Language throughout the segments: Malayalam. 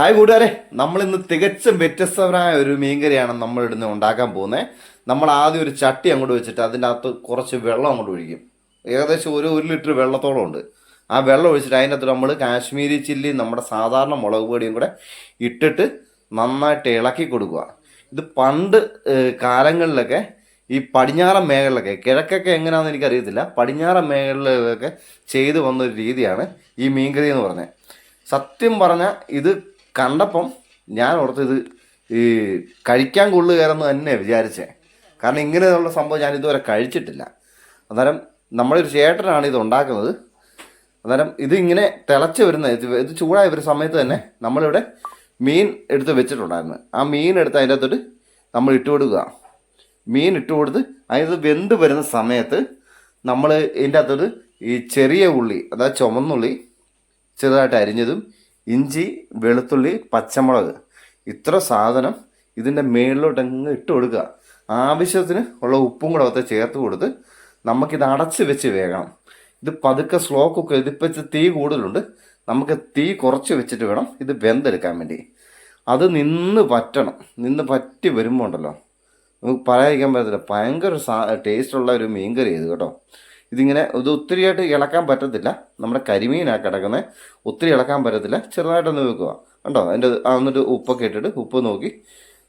ഹായ് കൂട്ടുകാരെ നമ്മളിന്ന് തികച്ചും വ്യത്യസ്തമായ ഒരു മീൻകറിയാണ് നമ്മൾ ഇടുന്ന് ഉണ്ടാക്കാൻ പോകുന്നത് നമ്മൾ ആദ്യം ഒരു ചട്ടി അങ്ങോട്ട് വെച്ചിട്ട് അതിന്റെ അകത്ത് കുറച്ച് വെള്ളം അങ്ങോട്ട് ഒഴിക്കും. ഏകദേശം ഒരു ഒരു ലിറ്റർ വെള്ളത്തോളം ഉണ്ട്. ആ വെള്ളം ഒഴിച്ചിട്ട് അതിന്റെ അകത്ത് നമ്മൾ കാശ്മീരി ചില്ലി നമ്മുടെ സാധാരണ മുളക് പൊടിയും കൂടെ ഇട്ടിട്ട് നന്നായിട്ട് ഇളക്കി കൊടുക്കുക. ഇത് പണ്ട് കാലങ്ങളിലൊക്കെ ഈ പടിഞ്ഞാറൻ മേഖലയിലൊക്കെ കിഴക്കൊക്കെ എങ്ങനെയാണെന്ന് എനിക്കറിയത്തില്ല പടിഞ്ഞാറൻ മേഖലയിലൊക്കെ ചെയ്തു വന്ന ഒരു രീതിയാണ് ഈ മീൻകറി എന്ന് പറഞ്ഞത്. സത്യം പറഞ്ഞാൽ ഇത് കണ്ടപ്പം ഞാൻ ഓർത്ത് ഇത് ഈ കഴിക്കാൻ കൊള്ളു കൊള്ളുകയാണെന്ന് തന്നെ വിചാരിച്ചേ. കാരണം ഇങ്ങനെയുള്ള സംഭവം ഞാൻ ഇതുവരെ കഴിച്ചിട്ടില്ല. അന്നേരം നമ്മുടെ ഒരു ചേട്ടനാണ് ഇത് ഉണ്ടാക്കുന്നത്. അന്നേരം ഇതിങ്ങനെ തിളച്ച് വരുന്ന ഇത് ചൂടായ ഒരു സമയത്ത് തന്നെ നമ്മളിവിടെ മീൻ എടുത്ത് വെച്ചിട്ടുണ്ടായിരുന്നു. ആ മീൻ എടുത്ത് അതിന്റെ അകത്തോട്ട് നമ്മൾ ഇട്ട് കൊടുക്കുക. മീൻ ഇട്ട് കൊടുത്ത് അതിനകത്ത് വെന്ത് വരുന്ന സമയത്ത് നമ്മൾ ഇതിന്റെ അകത്തോട്ട് ഈ ചെറിയ ഉള്ളി അതായത് ചുമന്നുള്ളി ചെറുതായിട്ട് അരിഞ്ഞതും ഇഞ്ചി വെളുത്തുള്ളി പച്ചമുളക്. ഇത്ര സാധനം ഇതിന്റെ മേളിലോട്ട് അങ്ങ് ഇട്ട് കൊടുക്കുക. ആവശ്യത്തിന് ഉള്ള ഉപ്പും കൂടെ ഒത്ത് ചേർത്ത് കൊടുത്ത് നമുക്കിത് അടച്ച് വെച്ച് വേകണം. ഇത് പതുക്കെ സ്ലോ കുക്ക് ഇതിപ്പോൾ തീ കൂടുതലുണ്ട്. നമുക്ക് തീ കുറച്ച് വെച്ചിട്ട് വേണം ഇത് വെന്തെടുക്കാൻ വേണ്ടി. അത് നിന്ന് പറ്റണം നിന്ന് പറ്റി വരുമ്പോൾ ഉണ്ടല്ലോ. നമുക്ക് പറയാതിരിക്കാൻ പറ്റത്തില്ല. ഭയങ്കര ടേസ്റ്റുള്ള ഒരു മീൻകറി ചെയ്തു കേട്ടോ. ഇതിങ്ങനെ ഇത് ഒത്തിരിയായിട്ട് ഇളക്കാൻ പറ്റത്തില്ല. നമ്മുടെ കരിമീനാണ് കിടക്കുന്നത് ഒത്തിരി ഇളക്കാൻ പറ്റത്തില്ല. ചെറുതായിട്ടൊന്ന് വെക്കുക. കണ്ടോ? അതിന്റെ എന്നിട്ട് ഉപ്പൊക്കെ ഇട്ടിട്ട് ഉപ്പ് നോക്കി.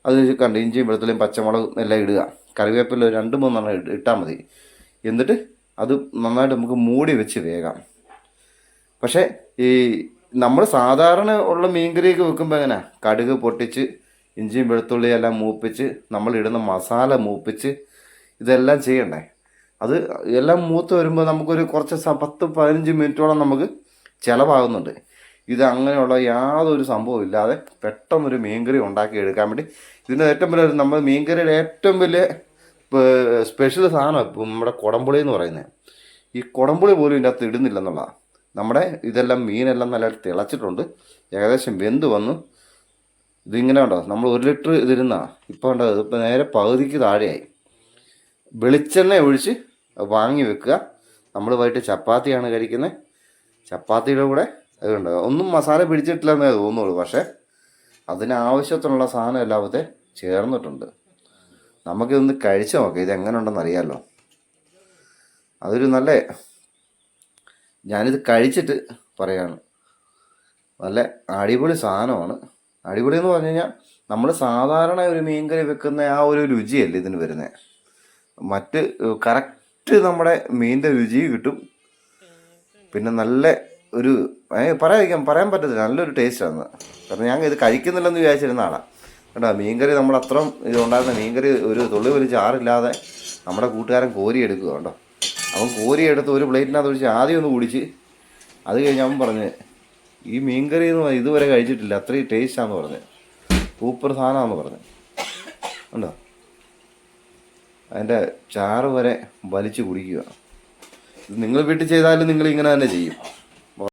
അത് കണ്ട് ഇഞ്ചിയും വെളുത്തുള്ളിയും പച്ചമുളകും എല്ലാം ഇടുക. കറിവേപ്പില രണ്ട് മൂന്നെണ്ണം ഇട്ട് ഇട്ടാൽ മതി. എന്നിട്ട് അത് നന്നായിട്ട് നമുക്ക് മൂടി വെച്ച് വേകാം പക്ഷേ ഈ നമ്മൾ സാധാരണ ഉള്ള മീൻകറിയൊക്കെ വെക്കുമ്പോൾ എങ്ങനെ? കടുക് പൊട്ടിച്ച് ഇഞ്ചിയും വെളുത്തുള്ളിയും എല്ലാം മൂപ്പിച്ച് നമ്മൾ ഇടുന്ന മസാല മൂപ്പിച്ച് ഇതെല്ലാം ചെയ്യണ്ടേ? അത് എല്ലാം മൂത്ത് വരുമ്പോൾ നമുക്കൊരു കുറച്ച് പത്ത് പതിനഞ്ച് മിനിറ്റോളം നമുക്ക് ചിലവാകുന്നുണ്ട്. ഇത് അങ്ങനെയുള്ള യാതൊരു സംഭവം ഇല്ലാതെ പെട്ടെന്നൊരു മീൻകറി ഉണ്ടാക്കി എടുക്കാൻ വേണ്ടി ഇതിന്റെ ഏറ്റവും വലിയ നമ്മൾ മീൻകറിയുടെ ഏറ്റവും വലിയ സ്പെഷ്യൽ സാധനം നമ്മുടെ കുടംപുളി എന്ന് പറയുന്നത്. ഈ കുടംപുളി പോലും ഇതിന്റെ അകത്ത് ഇടുന്നില്ലെന്നുള്ളതാണ് നമ്മുടെ ഇതെല്ലാം മീനെല്ലാം നല്ല തിളച്ചിട്ടുണ്ട്. ഏകദേശം വെന്ത് വന്നു. ഇതിങ്ങനെ ഉണ്ടോ നമ്മൾ ഒരു ലിറ്റർ ഇതിരുന്നാ ഇപ്പോൾ ഉണ്ടോ ഇതിപ്പോൾ നേരെ പകുതിക്ക് താഴെയായി. വെളിച്ചെണ്ണ ഒഴിച്ച് വാങ്ങി വെക്കുക. നമ്മൾ വൈകിട്ട് ചപ്പാത്തിയാണ് കഴിക്കുന്നത്. ചപ്പാത്തിയുടെ കൂടെ അതുണ്ട് ഒന്നും മസാല പിടിച്ചിട്ടില്ല എന്നേ തോന്നുള്ളൂ. പക്ഷേ അതിനാവശ്യത്തിനുള്ള സാധനം എല്ലാവത്തെ ചേർന്നിട്ടുണ്ട്. നമുക്കിതൊന്ന് കഴിച്ചു നോക്കാം. ഇത് എങ്ങനെ ഉണ്ടെന്ന് അറിയാമല്ലോ അതൊരു നല്ല ഞാനിത് കഴിച്ചിട്ട് പറയാണ്. നല്ല അടിപൊളി സാധനമാണ്. അടിപൊളി എന്ന് പറഞ്ഞു കഴിഞ്ഞാൽ നമ്മൾ സാധാരണ ഒരു മീൻകറി വെക്കുന്ന ആ ഒരു രുചിയല്ല ഇതിന് വരുന്നത്. മറ്റ് കറക്റ്റ് നമ്മുടെ മീനിന്റെ രുചി കിട്ടും. പിന്നെ നല്ല ഒരു പറയാതിരിക്കാൻ പറയാൻ പറ്റത്തില്ല. നല്ലൊരു ടേസ്റ്റാണ് കാരണം ഞാൻ ഇത് കഴിക്കുന്നില്ലെന്ന് വിചാരിച്ചിരുന്ന ആളാണ് കേട്ടോ മീൻകറി നമ്മൾ അത്രയും ഇതുണ്ടായിരുന്ന മീൻകറി ഒരു തുള്ളി ഒരു ചാറില്ലാതെ നമ്മുടെ കൂട്ടുകാരൻ കോരി കോരിയെടുക്കുക കേട്ടോ അവൻ കോരിയെടുത്ത് ഒരു പ്ലേറ്റിനകത്ത് ഒഴിച്ച് ആദ്യം ഒന്ന് കുടിച്ച് അത് കഴിഞ്ഞ് അവൻ പറഞ്ഞ് ഈ മീൻകറി എന്ന് ഇതുവരെ കഴിച്ചിട്ടില്ല. അത്രയും ടേസ്റ്റാന്ന് പറഞ്ഞ്. സൂപ്പർ സാധനമാണെന്ന് പറഞ്ഞ്. ഉണ്ടോ അതിന്റെ ചാറ് വരെ വലിച്ചു കുടിക്കുക. ഇത് നിങ്ങൾ വീട്ടിൽ ചെയ്താലും നിങ്ങൾ ഇങ്ങനെ തന്നെ ചെയ്യും.